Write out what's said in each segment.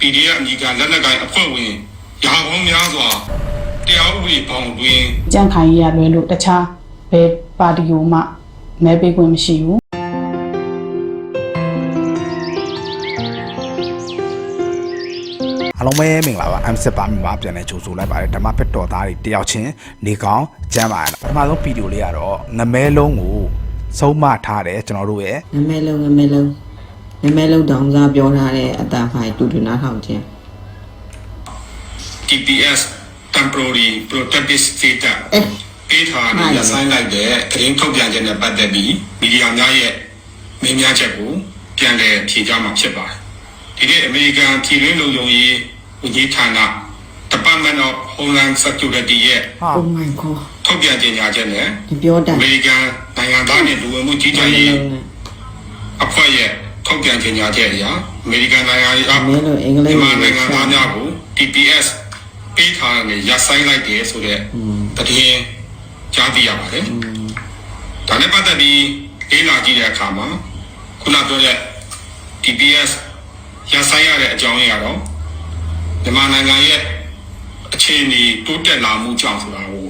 PDF အမည်ကလက်နက်ကိုင်အဖွဲ့ဝင်ရာပေါင်းများစွာတရားဥပဒေပေါင်းတွင်ကြန့်ခိုင်ရလွယ်လို့တခြားဘယ်ပါတီကိုမှမဲပေးခွင့်မရှိဘူးအားလုံးပဲမင်္ဂလာပါ M7 ပါမြန်မာပြန်လဲကြိုဆိုလိုက်ပါတယ်ဓမ္မဖက်တော်သားတွေတယောက်ချင်းနေကောင်းကျမ်းပါရပထမဆုံးဗီဒီယိုလေးကတော့ငမဲလုံးကိုဆုံးမထားတယ်ကျွန်တော်တို့ရဲ့ငမဲလုံးငမဲလုံး ငမဲလုံးတောင်စားပြောထားတဲ့အတန်ဖိုင်တူတူနားထောင်ခြင်း TPS temporary protected status အဲပေးထားတဲ့ရဆိုင်လိုက်တဲ့သတင်းထုတ်ပြန်ချက်နဲ့ပတ်သက်ပြီးမီဒီယာများရဲ့မင်းများချက်ကိုပြန်လည်ဖြေကြားမှာဖြစ်ပါတယ်ဒီနေ့အမေရိကန်ပြည်တွင်းလုံခြုံရေးဝန်ကြီးဌာန Department of Homeland Security ရဲ့ဟာ Oh my god ထုတ်ပြန်ကြေညာချက်နဲ့ဒီပြောတအတ်မေရိကန်နိုင်ငံသားနဲ့လူဝင်မှုကြီးကြပ်ရေးအဖွဲ့ရဲ့ ထုတ်ပြန်ကြေညာချက်အရအမေရိကန်နိုင်ငံရေးအငမဲလုံးအင်္ဂလိပ်မြန်မာလိုနိုင်ငံသားများကို TPS ပေးထားတဲ့ရပ်ဆိုင်လိုက်တယ်ဆိုတဲ့သတင်းကြားသိရပါတယ်။ဒါနဲ့ပတ်သက်ပြီးလေ့လာကြည့်တဲ့အခါမှာခုနပြောတဲ့ TPS ရပ်ဆိုင်ရတဲ့အကြောင်းရင်းကတော့မြန်မာနိုင်ငံရဲ့အခြေအနေတိုးတက်လာမှုကြောင့်ဆိုတာကို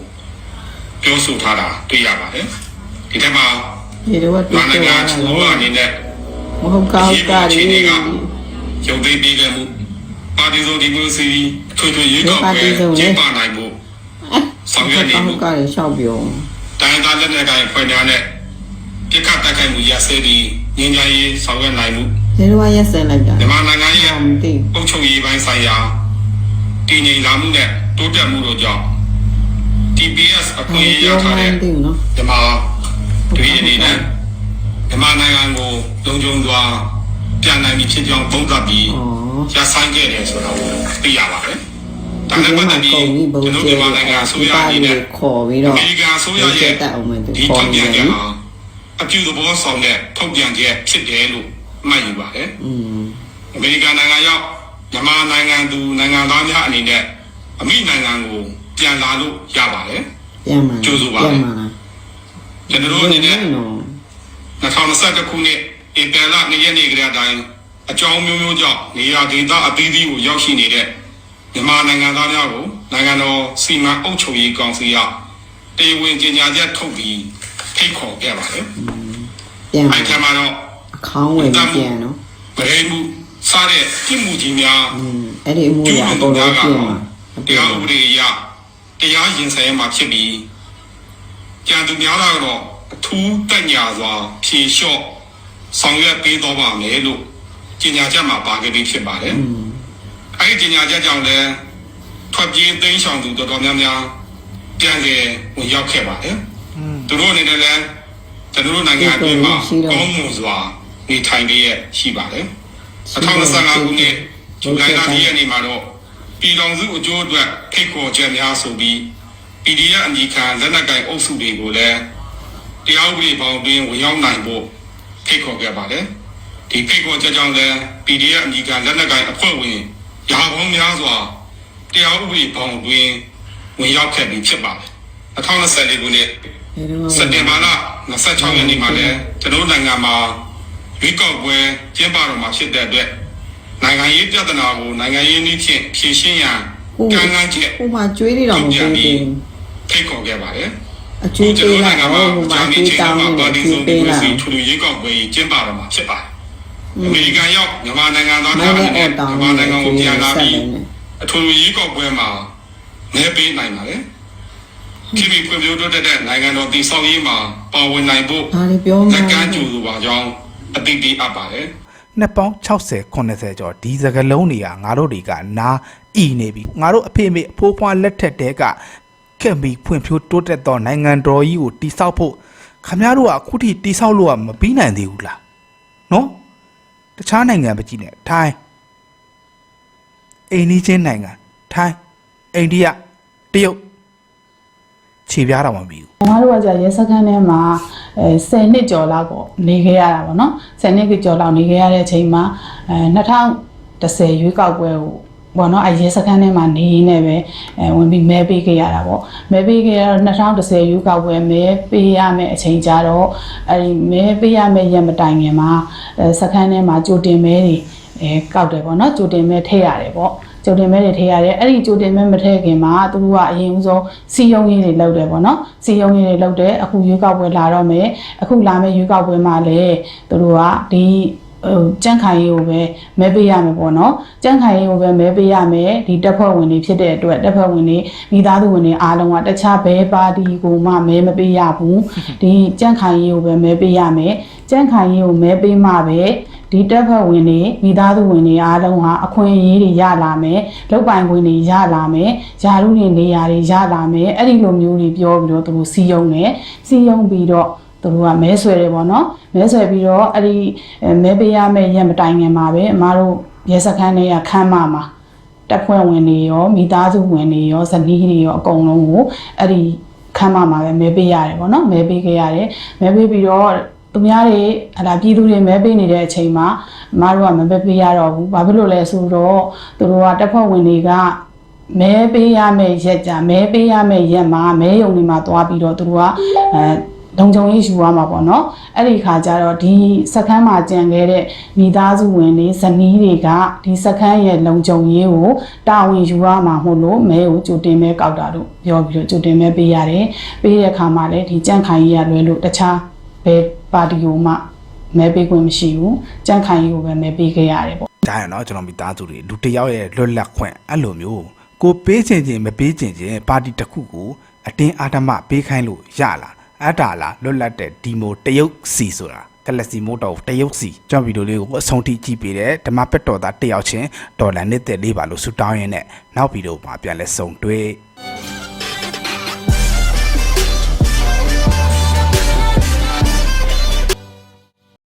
ပြောဆိုထားတာတွေ့ရပါတယ်။ဒီထက်မှာဒီတော့မြန်မာတူတူနိုင်ငံလာချိုးတော့အနေနဲ့ မဟုတ်ကောင်းတာတွေရုပ်သိမ်းပေးခဲ့မှုပါတီစုံဒီမိုကရေစီအထွေထွေရွေးကောက်ပွဲကျင်းပနိုင်မှုဆောင်ရွက်နေကောမှုင်းကားတွေရှောက်ပြောတိုင်းသားလက်နက်ကိုင်ဖွဲ့များနဲ့ပြစ်ခတ်တိုက်ခိုက်မှုရစဲပြီးငြိမ်းချမ်းရေးဆောင်ရွက်နိုင်မှုဒီတော့ရက်စဲလိုက်တာမြန်မာနိုင်ငံရဲ့မသိအုပ်ချုပ်ရေးပိုင်းဆိုင်ရာတည်ငြိမ်လာမှုနဲ့တိုးတက်မှုတို့ကြောင့် TPS အခွင့်အရေးရပြောမှထားတဲ့န်းသိဘူးနော်မြန်မာတွေအနေနဲ့ မြန်မာနိုင်ငံကိုလုံခြုံစွာပြန်နိုင်ပြီဖြစ်ကြောင်းသုံးသပ်ပြီးဩရဆိုင်ခဲ့တယ်ဆိုတော့သိရပါတယ်။ဒါဒီနဲ့ပတ်မှာသက်ပြီးကုန်ပြီဘုံကျွန်တော်ကျဲမြန်မာနိုင်ငံအစိုးရအနေနဲ့ခေါ်ပြီးအတော့မေရိကန်အစိုးရရဲ့တက်အောင်မယ်သူဒီခေါ်ထုတ်နေပြန်တချယ်က်ဟာအပြုသဘောဆောင်တဲ့ထုတ်ပြန်ချက်ဖြစ်တယ်လို့မှတ်ယူပါတယ်อืม။အမေရိကန်နိုင်ငံရောက်မြန်မာနိုင်ငံသူနိုင်ငံသားများအနေနဲ့အမိနိုင်ငံကိုပြန်လာလို့ရပါတယ်ပြန်မှာကြိုးဆိုပါပြန်မှာလား။ကျွန်တော်တို့အနေနဲ့နော် 2021ခုနှစ်ဧပြီလ2ရက်နေ့ကတည်းကအတိုင်းအကြောင်းမျိုးမျိုးကြောင့်နေရာဒေသအသီးသီးကိုရောက်ရှိနေတဲ့မြန်မာနိုင်ငံသားများကိုနိုင်ငံတော်စီမံအုပ်ချုပ်ရေးကောင်စီကတေဝင်ကြေညာချက်ထုတ်ပြီးဖိတ်ခေါ်ခဲ့ပါတယ်ပြန်။မှာအဲ့ဒီမှာတော့အခေါင်းဝင်ပြီးပြန်နော်ဗရေမှုစားတဲ့ပြည်မှုကြီးများอืมအဲ့ဒီအမှုကျူးရလွအန်ကုန်သူလုံးများကပြင်မှာတရားဥပဒေအရတရားရင်ဆိုင်ရမှာဖြစ်ပြီးကြံသူများကတော့ အထူးတက်ညာစွာဖြေလျှော့ဆောင်ရွက်ပေးတော့ပါမယ်လို့ကြေညာချက်မှာပါခဲ့ပြီးဖြစ်ပါတယ်อืม။အဲဒီကြေညာချက်ကြောင့်လည်းထွက်ပြေးသိမ်းဆောင်သူတော်တော်များများပြန်လည်ဝင်ရောက်ခဲ့ပါတယ်။သူတို့အနေနဲ့လည်းကျွန်တော်တို့နိုင်ငံအတွင်းမှာကောင်းမွန်စွာနေထိုင်လျက်ရှိပါတယ်။2025ခုနှစ်ဇူလိုင်လ10ရက်နေ့မှာတော့ပြည်တော်စုအကျိုးအတွက်ဖိတ်ခေါ်ချက်များဆိုပြီး PDF အမည်ခံလက်နက်ကိုင်အုပ်စုတွေကိုလည်း တရားဥပဒေပေါင်းတွင်ဝင်ရောက်နိုင်ဖို့ဖိတ်ခေါ်ခဲ့ပါတယ်။ဒီဖိတ်ခေါ်ချက်ကြောင့်လည်း PDF အမည်ခံလက်နက်ကိုင်အဖွဲ့ဝင်ရာပေါင်းများစွာတရားဥပဒေပေါင်းတွင်ဝင်ရောက်ခဲ့ပြီးဖြစ်ပါတယ်။2024ခုနှစ်ဒီတော့စက်တင်ဘာလ26ရက်နေ့မှာလည်းကျွန်တော်တို့နိုင်ငံမှာရွေးကောက်ပွဲကျင်းပတော့မှာဖြစ်တဲ့အတွက်နိုင်ငံရေးပြဿနာကိုနိုင်ငံရေးနည်းဖြင့်ဖြေရှင်းရန်ကံကံချက်ဟိုမှာကျွေးနေတော့မပေးဘူးဖိတ်ခေါ်ခဲ့ပါတယ် အကျွေးကျွန်ပေးတော်လာနိုင်ငံတော့မှာဟိုမှာဂျာမနီကျွေးချင်းတောင်းမှာနေပါတယ်တီကျွေးစုံဒီပေးမိုလာစီထူထူရွေးကောက်ပွဲကျင်းပတော့မှာဖြစ်ပါတယ်အမေရိကန်ရောက်မြန်မာနိုင်ငံသားမိုများင်းအနေနဲ့နဲ့အော်တောင်းမြန်မာနိုင်ငံကိုပြန်လာပြီးနေအထူးရွေးကောက်ပွဲမှာမဲပေးနိုင်ပါတယ်ခိမိဖွံ့ဖြိုးတိုးတက်တဲ့နိုင်ငံတော်တည်ဆောက်ရေးမှာပါဝင်နိုင်ဖို့ဒါလေးပြောလမှာက်ကမ်းကြိုဆိုပါကြောင်းအသိပေးအပ်ပါတယ်နှစ်ပေါင်း60 80ကျော်ဒီစကလုံးတွေကငါတို့တွေကနာအီနေပြီငါတို့အဖေမေအဖိုးဖွားလက်ထက်တဲက ခက်ပြီးဖွံ့ဖြိုးတိုးတက်သောနိုင်ငံတော်ကြီးကိုတိဆောက်ဖို့ခမရတို့ကအခုထိတိဆောက်လို့ကမပြီးနိုင်သေးဘူးလားနော်တခြားနိုင်ငံပဲကြည့်နေထိုင်းအိန္ဒိချင်းနိုင်ငံထိုင်းအိန္ဒိယတရုတ်ခြေပြားတော့မပြီးဘူး။ကျွန်တော်တို့ကကြာရဲစခန်းထဲမှာအဲ10နှစ်ကျော်လောက်ပေါ့နေခဲ့ရတာပေါ့နော်။10နှစ်ကျော်လောက်နေခဲ့ရတဲ့အချိန်မှာအဲ2010ရွေးကောက်ပွဲကို ပေါ့နော်အရဲစခန်းထဲမှာနေရင်းနဲ့ပဲအဲဝင်ပြီးမဲပေးခဲ့ရတာပေါ့မဲပေးခဲ့ရတော့2010ရွေးကောက်ပွဲမဲပေးရမယ့်အချိန်ကြတော့အဲဒီမဲပေးရမယ့်ရက်မတိုင်ခင်မှာအဲစခန်းထဲမှာကြိုတင်မဲတွေအဲကောက်တယ်ပေါ့နော်ကြိုတင်မဲ့ထည့်ရတယ်ပေါ့ကြိုတင်မဲ့တွေထည့်ရတယ်အဲ့ဒီကြိုတင်မဲ့မထည့်ခင်မှာသူတို့ကအရင်ဦးဆုံးစီယုံရေးတွေလုပ်တယ်ပေါ့နော်စီယုံရေးတွေလုပ်တယ်အခုရွေးကောက်ပွဲလာတော့မယ်အခုလာမယ့်ရွေးကောက်ပွဲမှာလည်းသူတို့ကဒီ ဟိုကြန့်ခိုင်ရေးကိုပဲမဲပေးရမယ်ပေါ့နော်ကြန့်ခိုင်ရေးကိုပဲမဲပေးရမယ်ဒီတက်ဖွဲ့ဝင်တွေဖြစ်တဲ့အတွက်တက်ဖွဲ့ဝင်တွေမိသားစုဝင်တွေအားလုံးကတခြားဘဲပါတီကိုမှမဲမပေးရဘူးဒီကြန့်ခိုင်ရေးကိုပဲမဲပေးရမယ်ကြန့်ခိုင်ရေးကိုမဲပေးမှပဲဒီတက်ဖွဲ့ဝင်တွေမိသားစုဝင်တွေအားလုံးဟာအခွင့်အရေးတွေရလာမယ်လုပ်ပိုင်ခွင့်တွေရလာမယ်ယာရုတွေနေရာတွေရလာမယ်အဲ့ဒီလိုမျိုးတွေပြောပြီးတော့သူတို့စီယုံတယ်စီယုံပြီးတော့ သူတို့ကမဲဆွဲတယ်ပေါ့နော်မဲဆွဲပြီးတော့အဲ့ဒီအဲမဲပေးရမယ့်ရက်မတိုင်ခင်မှာပဲအမားတို့ရဲစခန်းတွေကခမ်းမမှာတပ်ဖွဲ့ဝင်တွေရောမိသားစုဝင်တွေရောဇနီးတွေရောအကုန်လုံးကိုအဲ့ဒီခမ်းမမှာပဲမဲပေးရတယ်ပေါ့နော်မဲပေးခဲ့ရတယ်မဲပေးပြီးတော့သူများတွေအလားပြည်သူတွေမဲပေးနေတဲ့အချိန်မှာအမားတို့ကမမဲပေးရတော့ဘူးဘာဖြစ်လို့လဲဆိုတော့သူတို့ကတပ်ဖွဲ့ဝင်တွေကမဲပေးရမယ့်ရက်ကြမဲပေးရမယ့်ရက်မှာမဲယုံတွေမှာသွားပြီးတော့သူတို့ကအဲ လုံခြုံရေးယူရမှာပေါ့နော်အဲ့ဒီခါကျတော့ဒီစခန်းမှာကြံခဲ့တဲ့မိသားစုဝင်တွေဇနီးတွေကဒီစခန်းရဲ့လုံခြုံရေးကိုတာဝန်ယူရမှာမဟုတ်လို့မဲကိုကြိုတင်မဲကောက်တာလို့ပြောပြီးတော့ကြိုတင်မဲပေးရတယ်ပေးတဲ့အခါမှာလည်းဒီကြန့်ခိုင်ကြီးရလွယ်လို့တခြားဘယ်ပါတီကိုမှမဲပေးခွင့်မရှိဘူးကြန့်ခိုင်ကြီးကိုပဲမဲပေးခဲ့ရတယ်ပေါ့ဒါရနော်ကျွန်တော်မိသားစုတွေလူတစ်ယောက်ရဲ့လွတ်လပ်ခွင့်အဲ့လိုမျိုးကိုပေးချင်ချင်မပေးချင်ချင်ပါတီတစ်ခုကိုအတင်းအာဓမ္မပေးခိုင်းလို့ရလား အဲ့ဒါလားလွတ်လပ်တဲ့ဒီမိုတရုတ်စီဆိုတာကလစီမိုတော်တရုတ်စီကျွန်တော်ဗီဒီယိုလေးကိုအဆုံးထိကြည့်ပေးတယ်ဓမ္မပက်တော်သားတယောက်ချင်းဒေါ်လာနှစ်သက်လေးပါလို့ဆူတောင်းရင်းနဲ့နောက်ဗီဒီယိုမှာပြန်လဲဆုံတွေ့